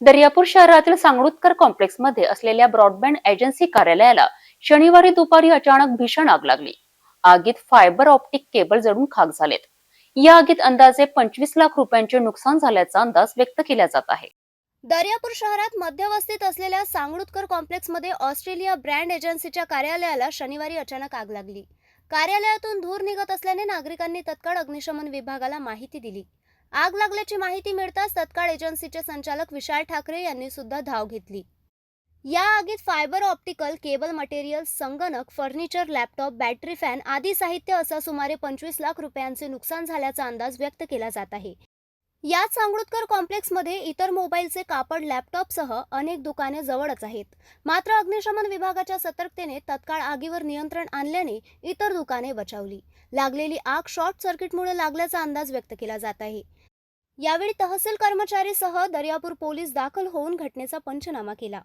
दर्यापूर शहरातील सांगरुतकर कॉम्प्लेक्समध्ये असलेल्या broadband agency कार्यालयाला शनिवारी दुपारी अचानक भीषण आग लागली. आगीत फायबर ऑप्टिक केबल जळून खाक झालेत. या आगीत अंदाजे पंचवीस लाख रुपयांचे नुकसान झाल्याचा अंदाज व्यक्त केला जात आहे. दर्यापूर शहरात मध्यवस्तीत असलेल्या सांगरुतकर कॉम्प्लेक्समध्ये ऑस्ट्रेलिया ब्रँड एजन्सीच्या कार्यालयाला शनिवारी अचानक आग लागली. कार्यालयातून धूर निघत असल्याने नागरिकांनी तत्काळ अग्निशमन विभागाला माहिती दिली. आग लागल्याची माहिती मिळताच तत्काळ एजन्सीचे संचालक विशाल ठाकरे यांनी सुद्धा धाव घेतली. या आगीत फायबर ऑप्टिकल केबल मटेरियल संगणक फर्निचर लॅपटॉप बॅटरी फॅन आदी साहित्य असं सुमारे पंचवीस लाख रुपयांचे नुकसान झाल्याचा अंदाज व्यक्त केला जात आहे. याच सांगरुतकर कॉम्प्लेक्समध्ये इतर मोबाईलचे कापड लॅपटॉपसह अनेक दुकाने जवळच आहेत. मात्र अग्निशमन विभागाच्या सतर्कतेने तत्काळ आगीवर नियंत्रण आणल्याने इतर दुकाने बचावली. लागलेली आग शॉर्ट सर्किटमुळे लागल्याचा अंदाज व्यक्त केला जात आहे. यावेळी तहसील कर्मचारीसह दर्यापूर पोलीस दाखल होऊन घटनेचा पंचनामा केला.